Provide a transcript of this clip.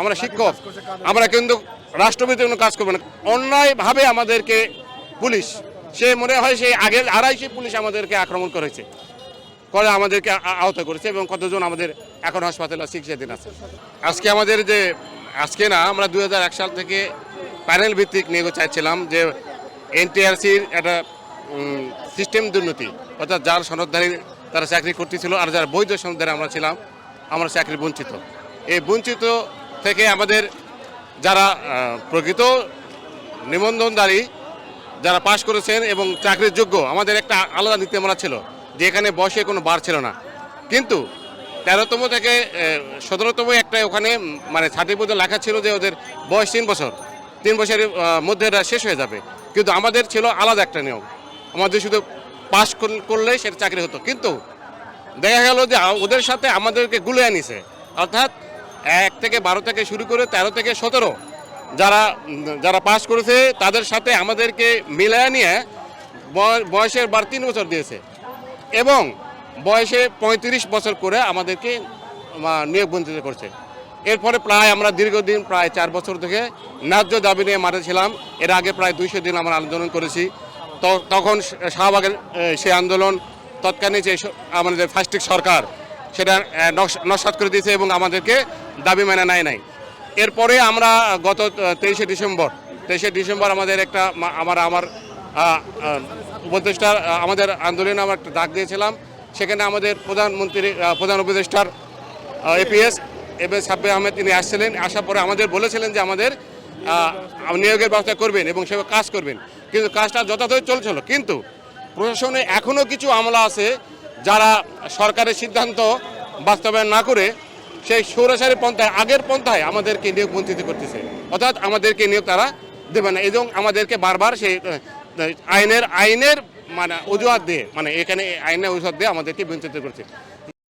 আমরা শিক্ষক, আমরা কিন্তু রাষ্ট্রপতি কোনো কাজ করব না। অন্যায়ভাবে আমাদেরকে পুলিশ, সে মনে হয় সেই আগের আড়াইশি পুলিশ আমাদেরকে আক্রমণ করেছে। করে আমাদেরকে আহত করেছে এবং কতজন আমাদের এখন হাসপাতালে চিকিৎসাধীন আছে। আজকে আমাদের যে, আজকে না, আমরা দুই হাজার এক সাল থেকে প্যানেল ভিত্তিক নিয়োগ চাইছিলাম যে এনটিআরসির একটা সিস্টেম দুর্নীতি, অর্থাৎ যার সনদধারী তারা চাকরি করতেছিল আর যারা বৈধ সনদধারী আমরা ছিলাম, আমরা চাকরি বঞ্চিত। এই বঞ্চিত থেকে আমাদের যারা প্রকৃত নিবন্ধনধারী যারা পাশ করেছেন এবং চাকরির যোগ্য, আমাদের একটা আলাদা নীতিমালা ছিল যে এখানে বয়সে কোনো বার ছিল না। কিন্তু তেরোতম থেকে সতেরোতম একটা ওখানে মানে সার্টিফিকেটে লেখা ছিল যে ওদের বয়স তিন বছর। তিন বছরের মধ্যে এটা শেষ হয়ে যাবে। কিন্তু আমাদের ছিল আলাদা একটা নিয়ম। আমাদের শুধু পাশ করলেই সেটা চাকরি হতো। কিন্তু দেখা গেল যে ওদের সাথে আমাদেরকে গুলে আনিছে। অর্থাৎ এক থেকে বারো থেকে শুরু করে তেরো থেকে সতেরো যারা যারা পাশ করেছে তাদের সাথে আমাদেরকে মিলায় নিয়ে বয়- বয়সের বার তিন বছর দিয়েছে। এবং বয়সে পঁয়ত্রিশ বছর করে আমাদেরকে নিয়োগ বঞ্চিত করছে। এরপরে প্রায় আমরা দীর্ঘদিন প্রায় চার বছর থেকে ন্যায্য দাবি নিয়ে মাঠে ছিলাম। এর আগে প্রায় দুইশো দিন আমরা আন্দোলন করেছি। তখন শাহবাগের সেই আন্দোলন তৎকালীন যে আমাদের ফাস্টিক সরকার সেটা এ, নস- নস্যাৎ করে দিয়েছে এবং আমাদেরকে দাবি মেনে নেয় নাই। এরপরে আমরা গত তেইশে ডিসেম্বর তেইশে ডিসেম্বর আমাদের একটা আমার আমার উপদেষ্টা আমাদের আন্দোলনে আমরা একটা ডাক দিয়েছিলাম। সেখানে আমাদের প্রধানমন্ত্রী প্রধান উপদেষ্টার APS M S Sabbir Ahmed তিনি আসছিলেন। আসার পরে আমাদের বলেছিলেন যে আমাদের নিয়োগের ব্যবস্থা করবেন এবং সেভাবে কাজ করবেন। কিন্তু কাজটা যথাযথ চলছিল। কিন্তু প্রশাসনে এখনও কিছু আমলা আছে যারা সরকারের সিদ্ধান্ত বাস্তবায়ন না করে সেই সৌরাচারী পন্থায়, আগের পন্থায় আমাদেরকে নিয়োগ বঞ্চিত করতেছে। অর্থাৎ আমাদেরকে নিয়োগ তারা দেবে না। এবং আমাদেরকে বারবার সেই আইনের আইনের মানে অজুহাত দিয়ে মানে এখানে আইনের অজুহাত দিয়ে আমাদেরকে বঞ্চিত করছে।